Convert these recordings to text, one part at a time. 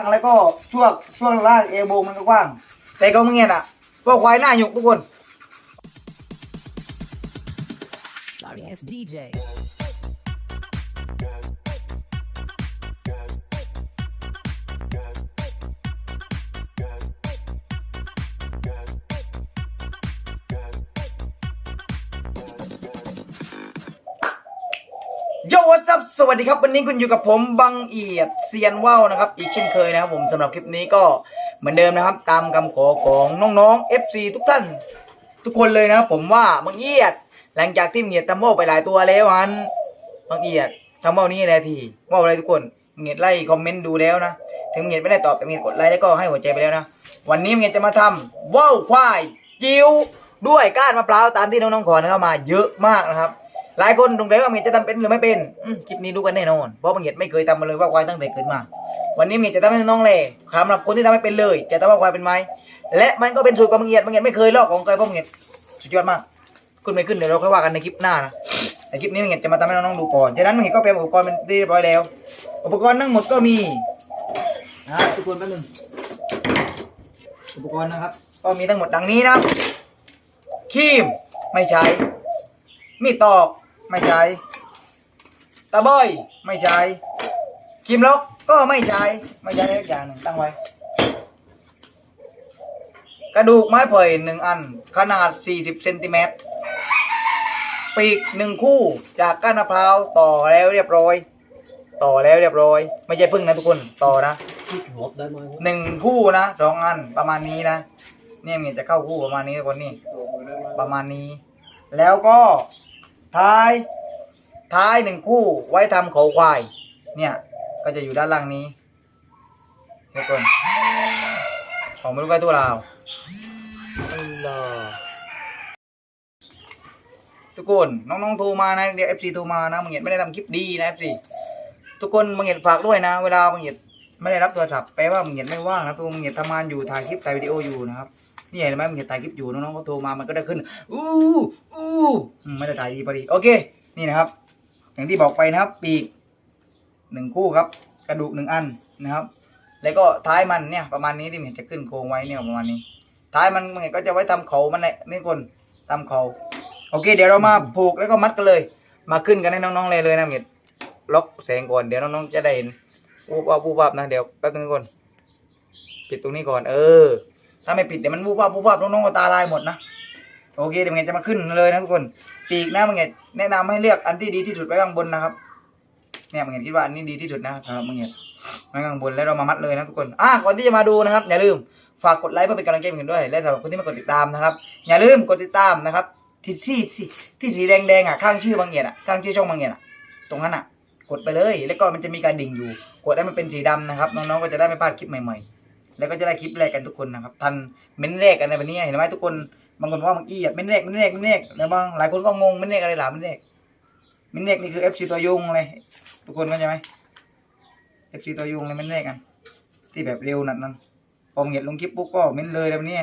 างแล้วก็ช่วงช่วงล่างเอวโบมันก็กว้าง แต่ก็มึงเงี้ยอะก็ควายหน้าหยุกทุกคน Sorry ass DJ. โยวัสสวัสดีครับ วันนี้คุณอยู่กับผมบังเอียดเซียนว่าวนะครับ อีกเช่นเคยนะครับผมสำหรับคลิปนี้ก็เหมือนเดิมนะครับ ตามคำขอของน้องๆ FC ทุกท่าน ทุกคนเลยนะครับผมว่าบังเอียด หลังจากที่มึงเอียดทำว่าวไปหลายตัวแล้ววันบังเอียดทำว่าวนี้อะไรทีว่าวอะไรทุกคนมึงเอียดไล่คอมเมนต์ดูแล้วนะถึงมึงเอียดไม่ได้ตอบแต่มึงเอียดกดไลค์แล้วก็ให้หัวใจไปแล้วนะวันนี้มึงเอียดจะมาทำว่าวควาย จิ๋วด้วยก้านมะพร้าวตามที่น้องๆขอนะครับมาเยอะมากนะครับ หลายคนตรงไหนว่ามึงเอียจะทำเป็นหรือไม่เป็นคลิปนี้ดูกันแน่นอนเพราะมึงเอียดไม่เคยทำมาเลยว่าควายตั้งแต่เกิดมา วันนี้มึงเอียจะทำให้น้องเลยสำหรับคนที่ทำไม่เป็นเลย จะทำว่าควายเป็นไหมและมันก็เป็นสูตรของมึงเอียดมึงเอียดไม่เคยลอกของใครเพราะมึงเอียดสุดยอดมากขึ้นไม่ขึ้นเดี๋ยวเราค่อยว่ากันในคลิปหน้านะแต่คลิปนี้มึงเห็นจะมาทำให้น้องๆดูก่อนฉะนั้นมึงเห็นก็เป็นอุปกรณ์เป็นเรียบร้อยแล้ว อุปกรณ์ทั้งหมดก็มีนะทุกคนแป๊บนึงอุปกรณ์นะครับ ก็มีทั้งหมดดังนี้นะครับครีมไม่ใช้มีดตอก ไม่ใช้ตะบอยไม่ใช้ครีมล็อกก็ไม่ใช้ไม่ใช้อีกอย่างหนึ่งตั้งไว้ กระดูกไม้ไผ่หนึ่งอัน ขนาด 40เซนติเมตรปีกหนึ่งคู่จากก้านมะพร้าวต่อแล้วเรียบร้อย ต่อแล้วเรียบร้อย ไม่ใช่พึ่งนะทุกคนต่อนะคิดหัวได้ไหมหนึ่งคู่นะสองอันประมาณนี้นะเนี่ยมันจะเข้าคู่ประมาณนี้ทุกคนนี่ประมาณนี้ แล้วก็ ท้าย ท้ายหนึ่งคู่ไว้ทำเขาควาย เนี่ย ก็จะอยู่ด้านล่างนี้ทุกคนของไม่รู้ใกล้ตัวเราทุกคนน้องๆโทรมานะเดี๋ยว FC โทรมานะมึงเห็นไม่ได้ทำคลิปดีนะ FC ทุกคนมึงเห็นฝากด้วยนะ เวลามึงเห็นไม่ได้รับโทรศัพท์แปลว่ามึงเห็นไม่ว่างนะตัวมึงเห็นทำงานอยู่ถ่ายคลิปถ่ายวิดีโออยู่นะครับ นี่เห็นไหมมึงเห็นถ่ายคลิปอยู่น้องๆก็โทรมามันก็ได้ขึ้นอู้อู้ไม่ได้ถ่ายดีพอดีโอเค นี่นะครับ อย่างที่บอกไปนะครับ ปีกหนึ่งคู่ครับ กระดูกหนึ่งอันนะครับ แล้วก็ท้ายมันเนี่ยประมาณนี้ที่มึงเห็นจะขึ้นโครงไว้เนี่ยประมาณนี้ ท้ายมันมึงเห็นก็จะไว้ทำเขามันแหละนี่คนทำเขาโอเค เดี๋ยวเรามาผูกแล้วก็มัดกันเลย มาขึ้นกันให้น้องๆเลยเลยนะเมียล็อกแสงก่อนเดี๋ยวน้องๆจะได้เห็นวูบวับวูบวับนะเดี๋ยวแป๊บนึงก่อนปิดตรงนี้ก่อนเออ ถ้าไม่ปิดเดี๋ยวมันวูบวับวูบวับน้องๆก็ตาลายหมดนะโอเคเดี๋ยวมึงจะมาขึ้นเลยนะทุกคนปีกนะมึงแนะนำให้เลือกอันที่ดีที่สุดไว้ข้างบนนะครับเนี่ยมึงคิดว่าอันนี้ดีที่สุดนะสำหรับมึงไว้ข้างบนแล้วเรามามัดเลยนะทุกคนอะก่อนที่จะมาดูนะครับ อย่าลืมฝากกดไลค์เพื่อเป็นกำลังใจให้ผมด้วย และสำหรับคนที่ไม่กดติดตามนะครับ อย่าลืมกดติดตามนะครับ ที่ที่ที่ที่สีแดงๆอะข้างชื่อบางเงียอะข้างชื่อช่องบางเงียอะตรงนั้นอะกดไปเลย แล้วก็มันจะมีการดิ่งอยู่ กดให้มันเป็นสีดำนะครับน้องๆก็จะได้ไม่พลาดคลิปใหม่ๆ แล้วก็จะได้คลิปแรกกันทุกคนนะครับ ทันเม้นแรกกันในวันนี้เห็นไหมทุกคน บางคนว่าเมื่อกี้อะเม้นแรกเม้นแรกเม้นแรกแล้วบางหลายคนก็งงเม้นแรกอะไรหล่ะเม้นแรกเม้นแรกนี่คือ FC ตัวยุงเลยทุกคนเข้าใจไหม FC ตัวยุงเลยเม้นแรกกัน ที่แบบเร็วนัดนั้นพอมึงเห็นลงคลิปปุ๊บก็เม้นเลยแล้ววันนี้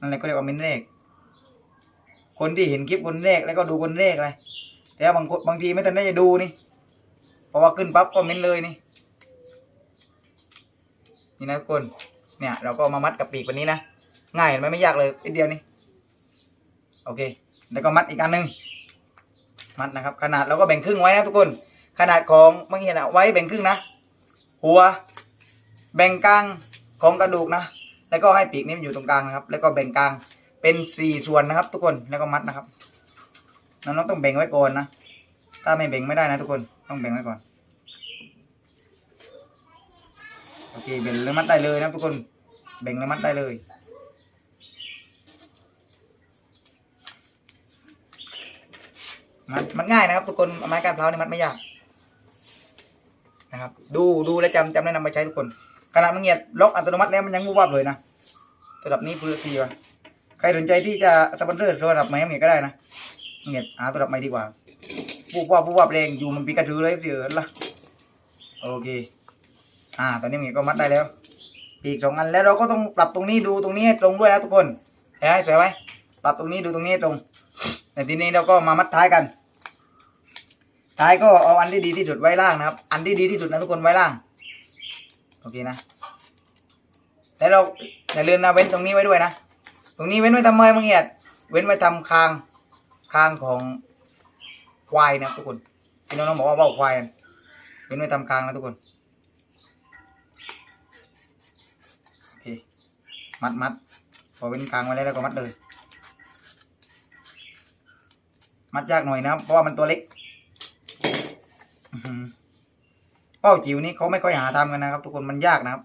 นั่นแหละก็เรียกว่าเม้นแรก คนที่เห็นคลิปคนแรกแล้วก็ดูคนแรกเลยแต่ว่าบางคนบางทีไม่ทันได้จะดูนี่เพราะว่าขึ้นปั๊บก็เม้นเลยนี่ นี่นะทุกคนเนี่ยเราก็มามัดกับปีกวันนี้นะง่ายไหมไม่ยากเลยนิดเดียวนี่โอเค แล้วก็มัดอีกอันหนึ่งมัดนะครับ ขนาดเราก็แบ่งครึ่งไว้นะทุกคน ขนาดของบางเห็นะไว้แบ่งครึ่งนะ หัว แบ่งกลางของกระดูกนะ แล้วก็ให้ปีกนี้มันอยู่ตรงกลางนะครับ แล้วก็แบ่งกลางเป็นสี่ส่วนนะครับ ทุกคนแล้วก็มัดนะครับน้องๆต้องแบ่งไว้ก่อนนะถ้าไม่แบ่งไม่ได้นะทุกคนต้องแบ่งไว้ก่อน โอเคแบ่งแล้วมัดได้เลยนะทุกคนแบ่งแล้วมัดได้เลยมัดมัดง่ายนะครับ ทุกคนไม้ก้านเพลานี่มัดไม่ยากนะครับ ดูดูและจำจำแนะนำไปใช้ทุกคนขนาดมันเงียบล็อกอัตโนมัติแล้วมันยังวูบวับเลยนะระดับนี้เพื่อทีวะใครสนใจที่จะสปอนเซอร์ระดับไม้เงียบก็ได้นะเงียบหาตัวดับไม้ดีกว่าปุ๊บว่าปุ๊บว่าแรงอยู่มันปีกระถือเลยเสือละโอเค อ่า ตอนนี้เงีก็มัดได้แล้ว อีกสองอันแล้วเราก็ต้องปรับตรงนี้ดูตรงนี้ให้ตรงด้วยนะทุกคนเห็นไหมสวยไหมปรับตรงนี้ดูตรงนี้ตรงแต่ทีนี้เราก็มามัดท้ายกัน ท้ายก็เอาอันที่ดีที่สุดไว้ล่างนะครับ อันที่ดีที่สุดนะทุกคนไว้ล่าง โอเคนะแล้วเราอย่าลืมนะเว้นตรงนี้ไว้ด้วยนะ ตรงนี้เว้นไว้ทำไมบางเอียด เว้นไว้ทำคาง คางของควายนะทุกคนพี่น้องๆบอกว่าว่าควายเว้นไว้ทำคางนะทุกคน เค มัดมัดพอเว้นคางไว้แล้วเราก็มัดเลย มัดยากหน่อยนะครับเพราะว่ามันตัวเล็กอื้อหือเป้าจิ๋วนี้เขาไม่ค่อยหาทำกันนะครับ ทุกคนมันยากนะครับ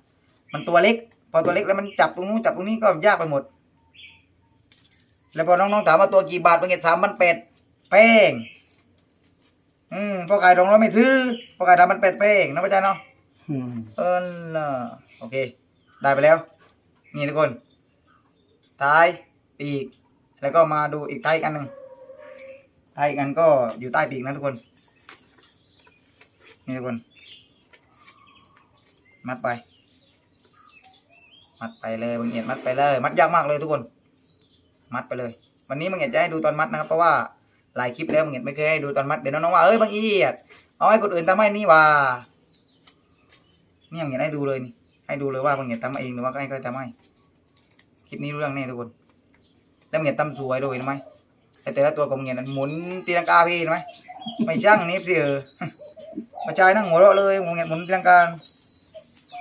มันตัวเล็ก พอตัวเล็กแล้วมันจับตรงนู้นจับตรงนี้ก็ยากไปหมด แล้วพอน้องๆถามว่าตัวกี่บาทเป็นไงสามพันเป็ดแป้งอืมพอขายตรงเราไม่ซื้อพอขายทำมันเป็ดแป้งนะพ่อจ๊ะเนาะ Hmm. เออล่ะโอเค ได้ไปแล้ว นี่ทุกคน ท้ายปีก แล้วก็มาดูอีกท้ายอีกอันหนึ่งท้ายอีกอันก็อยู่ใต้ปีกนะทุกคน นี่ทุกคน มัดไป มัดไปเลยบางเอียดมัดไปเลย มัดยากมากเลยทุกคน มัดไปเลย วันนี้บางเอียดจะให้ดูตอนมัดนะครับ เพราะว่าหลายคลิปแล้วบางเอียดไม่เคยให้ดูตอนมัด เดี๋ยวน้องๆว่าเอ้ยบางเอียดเอาให้คนอื่นทำให้นี่ว่านี่บางเอียดให้ดูเลยนี่ ให้ดูเลยว่าบางเอียดทำเองหรือว่าให้ใครทำให้คลิปนี้รู้เรื่องแน่ทุกคน แล้วบางเอียดทำสวยด้วยเห็นไหมแต่แต่ละตัวของบางเอียดนั้นหมุนตีลังกาพี่เห็นไหมไม่ช่างนี่สิเออมาชายนั่งหัวเราะเลยบางเอียดหมุนตีลังกา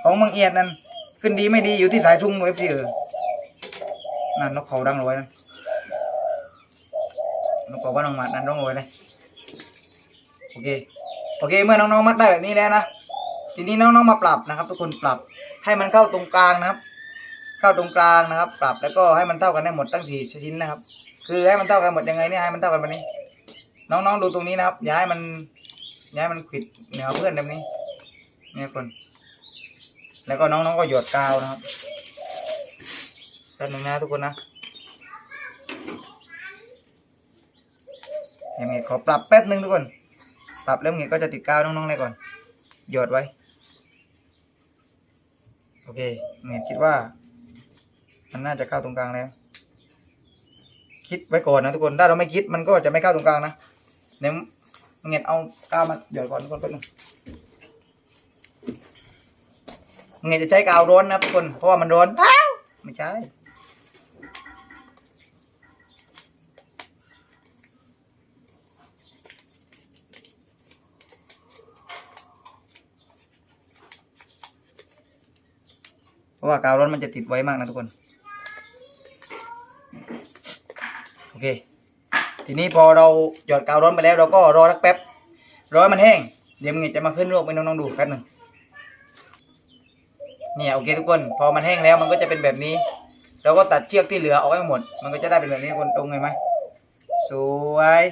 ของบางเอียดนั้นขึ้นดีไม่ดีอยู่ที่สายชุ่งเอฟซีเออนั่นนกเขาดังรวยนั่นนกเขาว่าน้องหมัดนั่นร้องรวยเลยโอเคโอเคเมื่อน้องๆมัดได้แบบนี้แล้วนะทีนี้น้องๆมาปรับนะครับ ทุกคนปรับ ให้มันเข้าตรงกลางนะครับ เข้าตรงกลางนะครับ ปรับแล้วก็ให้มันเท่ากันได้หมดทั้งสี่ชิ้นนะครับ คือให้มันเท่ากันหมดยังไงเนี่ยให้มันเท่ากันแบบนี้ น้องๆดูตรงนี้นะครับอย่าให้มันอย่าให้มันขิดเหนือเพื่อนแบบนี้เนี่ยคน แล้วก็น้องๆก็หยดกาวนะครับแป๊บนึงนะทุกคนนะยวเมดขอปรับแป๊บนึงทุกคน ปรับแล้วเมดก็จะติดกาวน้องๆเลยก่อนหยดไว้ โอเคเมดคิดว่า มันน่าจะเข้าตรงกลางแล้ว คิดไว้ก่อนนะทุกคนถ้าเราไม่คิดมันก็จะไม่เข้าตรงกลางนะเนี่ยวเมดเอากาวมาหยดก่อนทุกคนแป๊บนึงไงจะใช้กาวร้อนนะทุกคนเพราะว่ามันร้อนอ้าวไม่ใช่ ราะว่ากาวร้อนมันจะติดไว้มากนะทุกคน โอเค ทีนี้พอเราหยอดกาวร้อนไปแล้วเราก็รอสักแป๊บ รอให้มันแห้ง เดี๋ยวมึงจะมาขึ้นรูปให้น้องๆดูแป๊บหนึ่งเนี่ยโอเคทุกคน พอมันแห้งแล้วมันก็จะเป็นแบบนี้ เราก็ตัดเชือกที่เหลือออกให้หมด มันก็จะได้เป็นแบบนี้คนตรงเห็นไหมสวย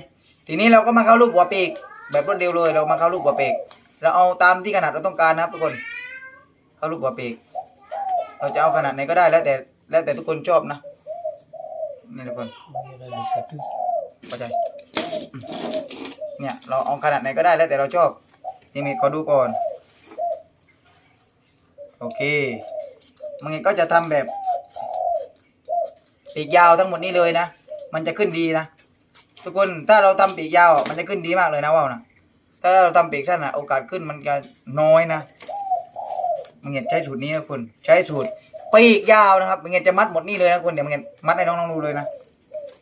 ทีนี้เราก็มาเข้ารูปหัวปีก แบบรวดเร็วเลย เรามาเข้ารูปหัวปีก เราเอาตามที่ขนาดเราต้องการนะครับทุกคน เข้ารูปหัวปีก เราจะเอาขนาดไหนก็ได้แล้วแต่แล้วแต่ทุกคนชอบนะนี่ทุกคนเข้าใจเนี่ยเราเอาขนาดไหนก็ได้แล้วแต่เราชอบทีนี้ขอดูก่อนโอเคมันก็จะทำแบบปีกยาวทั้งหมดนี้เลยนะ มันจะขึ้นดีนะ ทุกคนถ้าเราทำปีกยาวมันจะขึ้นดีมากเลยนะว่าวนะถ้าเราทำปีกสั้นอะโอกาสขึ้นมันจะน้อยนะ มึงเห็นใช้สูตรนี้นะคุณใช้สูตรปีกยาวนะครับมึงเห็นจะมัดหมดนี่เลยนะคุณเดี๋ยวมึงเห็นมัดให้น้องๆดูเลยนะ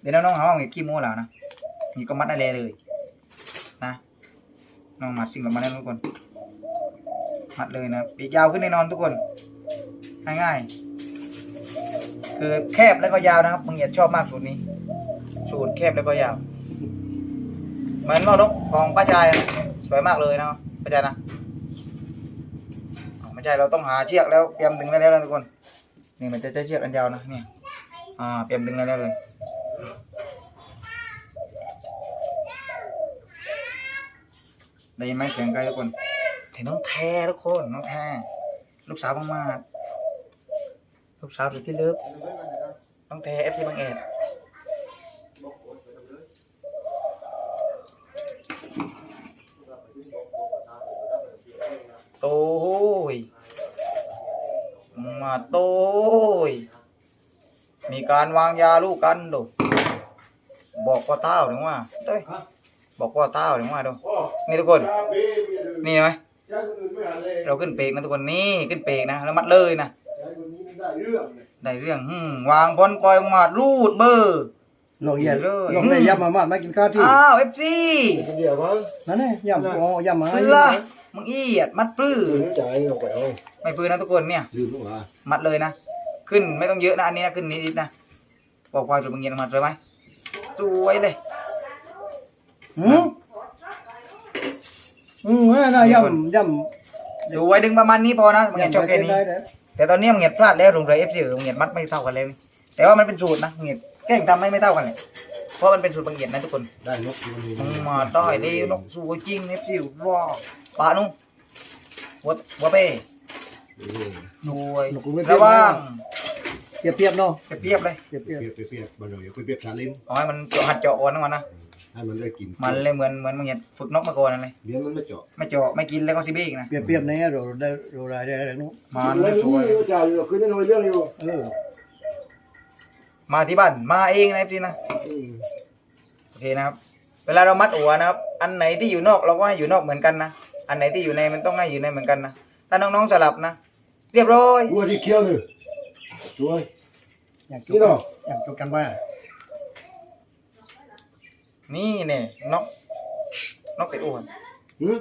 เดี๋ยวน้องๆหาว่ามึงเห็นขี้โม้แล้วนะนี่ก็มัดได้เลยเลย นะน้องมัดสิ่งแบบมาแล้วทุกคนมัดเลยนะปีกยาวขึ้นแน่นอนทุกคนง่ายๆคือแคบแล้วก็ยาวนะครับมึงเหยียดชอบมากสูตรนี้ สูตรแคบแล้วก็ยาวเหมือนว่านกของป้าชายสวยมากเลยนะป้าชายนะ ไม่ใช่เราต้องหาเชือกแล้วเตรียมดึงได้แล้วนะทุกคน นี่มันจะใช้เชือกอันยาวนะเนี่ยอ่าเตรียมดึงได้แล้วเลยได้ยินไหมเสียงไกลทุกคนเห็นน้องแททุกคนน้องแทลูกสาวบางมาลูกสาวสุดที่เลิฟน้องแทเอฟซีบางเอ็ดโต้าโต้ยมีการวางยาลูกกันดูบอกพ่อเต้าหรือว่าเด้ยบอกพ่อเต้าหรือว่าดูนี่ทุกคน นี่เห็นไหมใช้คนอื่นไม่อ่านเลยเราขึ้นเปกนะทุกคนนี่ขึ้นเปกนะแล้วมัดเลยนะใช้คนนี้มันได้เรื่องเลยได้เรื่องหืมวางบอลปล่อยออกมารูดเบอร์ลองเยี่ยเลยลองเลยยำมามามากินข้าวที่อ้าวเอฟซีคนเดียวมั้งนั่นไงยำอ๋อยำมาให้ล่ะมึงอีดมัดปลื้อคืนจ่ายเอาไปเอา ไม่ปืนนะทุกคนเนี่ยลืมลูกหลานมัดเลยนะ ขึ้นไม่ต้องเยอะนะอันนี้นะขึ้นนิดๆนะบอกควายจุดมึงเย็นมัดเลยไหมสวยเลย อืมอืมน่ายำยำสวยดึงประมาณนี้พอนะมึงเห็นชอบแค่นี้ ได้ได้แต่ตอนนี้มึงเห็นพลาดแล้วตรงเลยเอฟซีมึงเห็นมัดไม่เท่ากันเลยนี่แต่ว่ามันเป็นสูตรนะมึงเห็นแกล้งทำไม่ไม่เท่ากันเลยเพราะมันเป็นสูตรบางเหียดนะทุกคนได้นกที่มันมีมึงมาได้เลยนกสวยจริงเอฟซีว้าวปะนุ่งหัวหัวเป้ เออสวยระวังเปรียบเปรียบเนาะเปรียบๆเลยเปรียบเปรียบเปรียบเปรียบเปรียบมันเลยคุยเปรียบชาลิ้นเอาให้มันเจาะหัดเจาะอ่อนทั้งวันนะให้มันได้กินมันเลยเหมือนเหมือนมึงเห็นฝึกนกมาก่อนนั่นเลยเดี๋ยวมันไม่เจาะไม่เจาะไม่กินแล้วก็ซิบี้อีกนะเปรียบเปรียบในเราได้เราได้ได้อะไรนู้นมันแล้วสวยนี่จ่ายอยู่คืนนี้น้อยเรื่องอยู่เออมาที่บ้านมาเองนะพี่นะอืมโอเคนะครับ เวลาเรามัดหัวนะครับ อันไหนที่อยู่นอกเราก็ให้อยู่นอกเหมือนกันนะอันไหนที่อยู่ในมันต้องให้อยู่ในเหมือนกันนะถ้าน้องๆสลับนะ เรียบร้อยวัวที่เคี้ยวเลยสวย อยากจนี่บเนาะอยากจบกันว่า นี่เนี่ยนกนกติดอ้วนหืม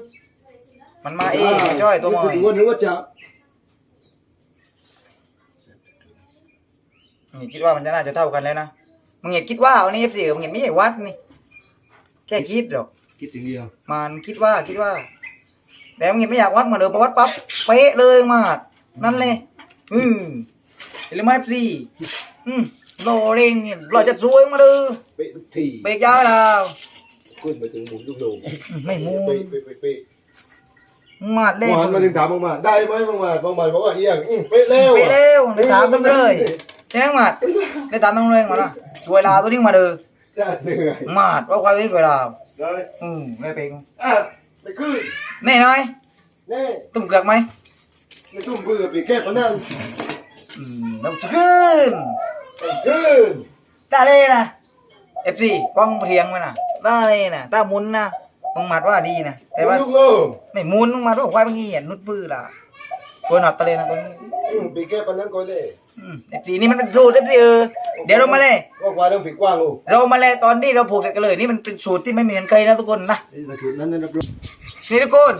มันมาเองไม่จ้อยตัวหมอยวัวนึกว่าจะนี่คิดว่ามันจะน่าจะเท่ากันแล้วนะมึงอย่าคิดว่าเอานี่เสียมึงอย่าไม่ใช่วัดนี่แค่คิดหรอก คิดอย่างเดียวมันคิดว่าคิดว่าแต่มึงไม่อยากวัดมาเลยพอวัดปั๊บเป๊ะเลยมาด นั่นเลยอืมเห็นไหมพี่อืมรอเร่งเนี่ยรอจะสวยมาเลยเป๊ะทุกทีเบรกยาวแล้วขึ้นไปถึงหมุนทุกโลไม่มูเป๊ะเป๊ะเป๊ะเป๊ะมาดเล่นหวานมาถึงถามบางมาได้ไหมบางมาบางมาบอกว่าเอียงอื้อเป๊ะแล้วไปอะเร็วเลยถามต้องเลยแจ้งมาดเลยถามต้องเลยมาละสวยลาตัวนี้มาเลยจะเหนื่อยมาดว่าใครที่สวยลาได้อืมไม่เป็นอะไม่ขึ้นแน่นอยแน่ตุ่มเกือกไหม ไม่ตุ้มเบื่อปีแก้ปะนั่งอืมน้ำขึ้นไม่ขึ้นได้เลยนะเอฟซีกล้องเทียงมันนะได้เลยนะถ้าหมุนนะมึงมัดว่าดีนะแต่ว่าลูกโลไม่หมุนมึงมัดว่าควายบางทีเห็นนุดปื้อละตัวหนอดตะเลยนะตัวนี้อืมปีแก้ปะนั่งก่อนเลยเอฟซีนี่มันเป็นสูตรเอฟซีเออเดี๋ยวเรามาเลยว่าควายต้องผีกว้างโอ้เรามาเลยตอนที่เราผูกเสร็จกันเลย นี่มันเป็นสูตรที่ไม่เหมือนใครนะทุกคนนะนี่กระถุนนั้นนะรับรู้นี่ทุกคน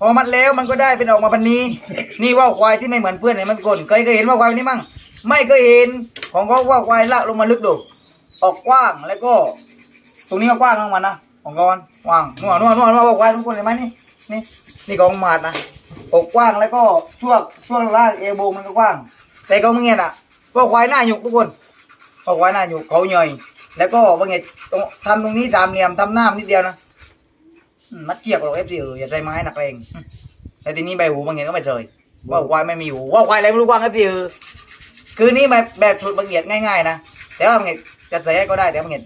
พอมัดแล้วมันก็ได้เป็นออกมาพันนี้ นี่ว่าวควายที่ไม่เหมือนเพื่อนเห็นไหมันกคนเคยเคยเห็นว่าวควายนี้มั่งไม่เคยเห็นของเขาว่าวควายลากลงมาลึกดูออกกว้างแล้วก็ ตรงนี้ก็กว้างลงมานะของกอนว้างนัวนวนัวนวว่าวควายทุกคนเห็นไหมนี่นี่นี่ของหมาดนะอกกว้างแล้วก็ช่วงช่วงล่างเอวโบมันก็กว้าง แต่ก็มึงเงี้ยน่ะว่าวควายหน้าหยุกทุกคนว่าวควายหน้าหยุกเขาใหญ่แล้วก็บางเงี้ยตรงทำตรงนี้สามเหลี่ยมทำหน้านิดเดียวนะ อืมมัดเจียบเราเอฟซีเอออย่าใช้ไม้หนักแรงแต่ทีนี้ใบหูบางเงียก็ไม่เฉยว่าควายไม่มีหูว่าควายอะไรไม่รู้กว้างเอฟซีเออคือนี่แบบแบบสูตรบางเงียดง่ายๆนะแต่ว่าบางเงียจะใส่ให้ก็ได้แต่บางเงีย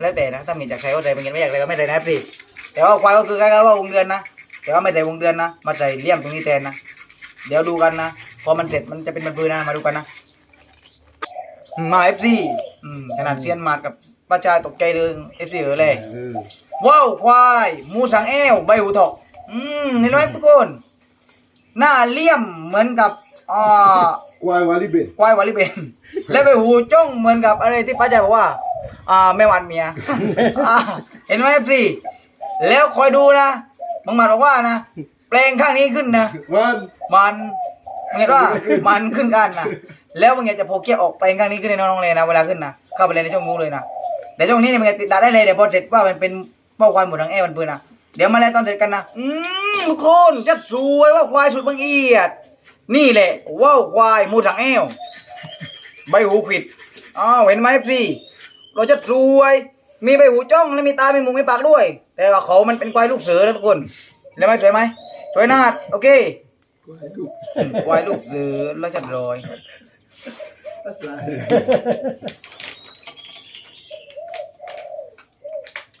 แล้วแต่นะถ้าบางเงียจะใส่ก็ใส่บางเงียไม่อยากใส่ก็ไม่ใส่นะเอฟซีแต่ว่าควายก็คือคล้ายๆว่าวงเดือนนะแต่ว่าไม่ใส่วงเดือนนะมาใส่เลี่ยมตรงนี้แทนนะเดี๋ยวดูกันนะพอมันเสร็จมันจะเป็นมันปืนนะมาดูกันนะมาเอฟซีขนาดเซียนมาดกับ ป้าชายตกใจเลยเอฟซีเออเลยเออว้าวควายหมูสังเอวใบหูถกอืมเห็นไหมทุกคนหน้าเลี่ยมเหมือนกับอ่าควายวาลิเบนควายวาลิเบนและใบหูจ้องเหมือนกับอะไรที่ป้าใจบอกว่าอ่าแม่หวันเมียอ่าเห็นไหมสิแล้วคอยดูนะบังหมัดบอกว่านะแปลงข้างนี้ขึ้นนะวันมันเห็นว่ามันขึ้นกันนะแล้วมึงอยากจะโพกเกียออกไปข้างนี้ขึ้นในน้องๆเลยนะเวลาขึ้นนะเข้าไปเลยในช่องงูเลยนะ เดี๋ยวช่องนี้เนี่ยมึงจะติดดาได้เลยเดี๋ยวพอเสร็จว่ามันเป็นเป้าควายหมดทั้งแอมันปืนนะเดี๋ยวมาแล้วตอนเสร็จกันนะอืมทุกคนจัดสวยว่าควายสุดบางเอียด นี่แหละว่าวควายหมูถังแอวใบหูขวิดอ้าวเห็นไหมพี่เราจะสวย มีใบหูจ้องและมีตามีหมูมีปากด้วย แต่ว่าเขามันเป็นควายลูกเสือนะทุกคนเห็นไหมสวยไหมสวยนาดโอเคควายลูกเสือแล้วจะรอย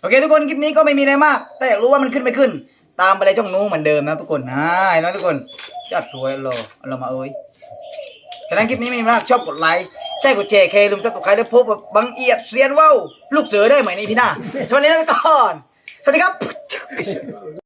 โอเค ทุกคนคลิปนี้ก็ไม่มีอะไรมาก แต่อยากรู้ว่ามันขึ้นไม่ขึ้น ตามไปเลยช่องนู้นเหมือนเดิมนะทุกคนนะเห็นไหมทุกคนจัดรวยเราเรามาเอ้ยฉะนั้นคลิปนี้ไม่มีมากชอบกดไลค์ใช่กดแชร์เคลืมซับสไครต์แล้วพบกับบังเอียดเซียนว่าวลูกเสือได้ไหมในพี่หน้าสวัสดีแล้วก่อนสวัสดีครับ